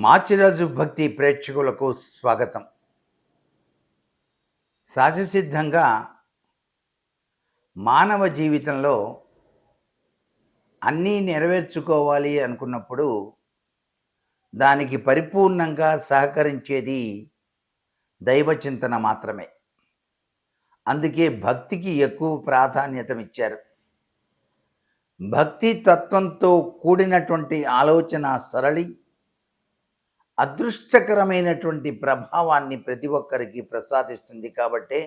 మాచిరాజు భక్తి ప్రేక్షకులకు స్వాగతం. సహజసిద్ధంగా మానవ జీవితంలో అన్నీ నెరవేర్చుకోవాలి అనుకున్నప్పుడు దానికి పరిపూర్ణంగా సహకరించేది దైవచింతన మాత్రమే. అందుకే భక్తికి ఎక్కువ ప్రాధాన్యతనిచ్చారు. భక్తి తత్వంతో కూడినటువంటి ఆలోచన సరళి అదృష్టకరమైనటువంటి ప్రభావాన్ని ప్రతి ఒక్కరికి ప్రసాదిస్తుంది కాబట్టే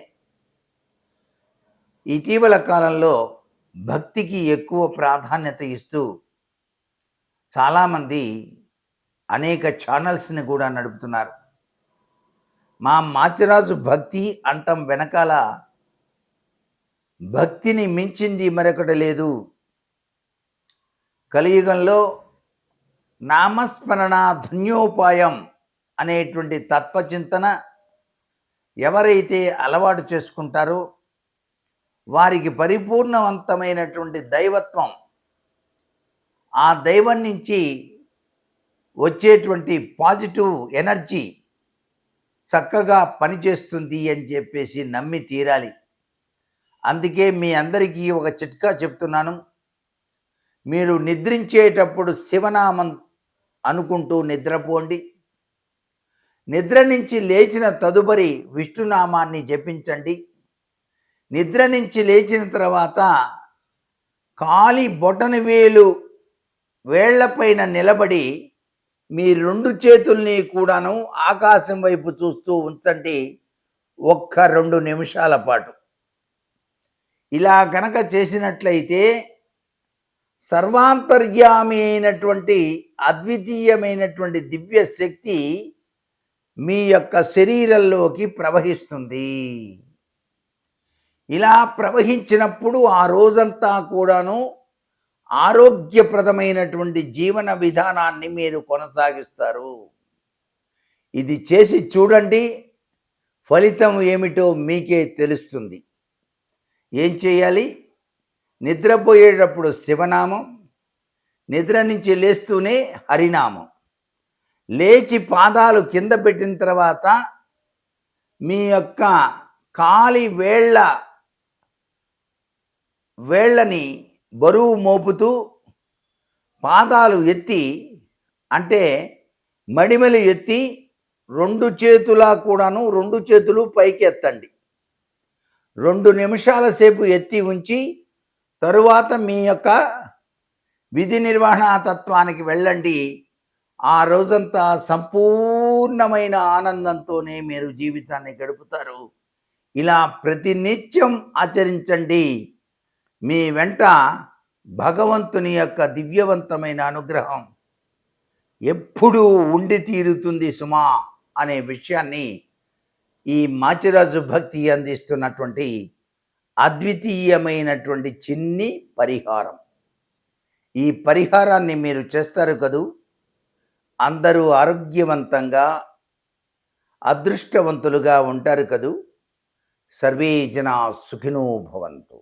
ఇటీవల కాలంలో భక్తికి ఎక్కువ ప్రాధాన్యత ఇస్తూ చాలామంది అనేక ఛానల్స్ని కూడా నడుపుతున్నారు. మా మాచిరాజు భక్తి అంటం వెనకాల భక్తిని మించింది మరొకటి లేదు. కలియుగంలో నామస్మరణ ధన్యోపాయం అనేటువంటి తత్వచింతన ఎవరైతే అలవాటు చేసుకుంటారో వారికి పరిపూర్ణవంతమైనటువంటి దైవత్వం ఆ దైవం నుంచి వచ్చేటువంటి పాజిటివ్ ఎనర్జీ చక్కగా పనిచేస్తుంది అని చెప్పేసి నమ్మి తీరాలి. అందుకే మీ అందరికీ ఒక చిట్కా చెప్తున్నాను. మీరు నిద్రించేటప్పుడు శివనామం అనుకుంటూ నిద్రపోండి. నిద్ర నుంచి లేచిన తదుపరి విష్ణునామాన్ని జపించండి. నిద్ర నుంచి లేచిన తర్వాత కాలి బొటన వేలు వేళ్ళపైన నిలబడి మీ రెండు చేతుల్ని కూడాను ఆకాశం వైపు చూస్తూ ఉంచండి. ఒక్క రెండు నిమిషాల పాటు. ఇలా గనక చేసినట్లయితే సర్వాంతర్యామి అయినటువంటి అద్వితీయమైనటువంటి దివ్య శక్తి మీ యొక్క శరీరంలోకి ప్రవహిస్తుంది. ఇలా ప్రవహించినప్పుడు ఆ రోజంతా కూడాను ఆరోగ్యప్రదమైనటువంటి జీవన విధానాన్ని మీరు కొనసాగిస్తారు. ఇది చేసి చూడండి ఫలితం ఏమిటో మీకే తెలుస్తుంది. ఏం చేయాలి? నిద్రపోయేటప్పుడు శివనామం నిద్ర నుంచి లేస్తూనే హరినామం. లేచి పాదాలు కింద పెట్టిన తర్వాత మీ యొక్క కాలి వేళ్ళ వేళ్ళని బరువు మోపుతూ పాదాలు ఎత్తి అంటే మడిమలు ఎత్తి రెండు చేతులా కూడాను రెండు చేతులు పైకి ఎత్తండి రెండు నిమిషాల సేపు ఎత్తి ఉంచి తరువాత మీ యొక్క విధి నిర్వహణ తత్వానికి వెళ్ళండి. ఆ రోజంతా సంపూర్ణమైన ఆనందంతోనే మీరు జీవితాన్ని గడుపుతారు. ఇలా ప్రతినిత్యం ఆచరించండి. మీ వెంట భగవంతుని యొక్క దివ్యవంతమైన అనుగ్రహం ఎప్పుడూ ఉండి తీరుతుంది సుమా అనే విషయాన్ని ఈ మాచిరాజు భక్తి అందిస్తున్నటువంటి అద్వితీయమైనటువంటి చిన్ని పరిహారం. ఈ పరిహారాన్ని మీరు చేస్తారు కదూ? అందరూ ఆరోగ్యవంతంగా అదృష్టవంతులుగా ఉంటారు కదూ? సర్వే జనా సుఖినో భవంతు.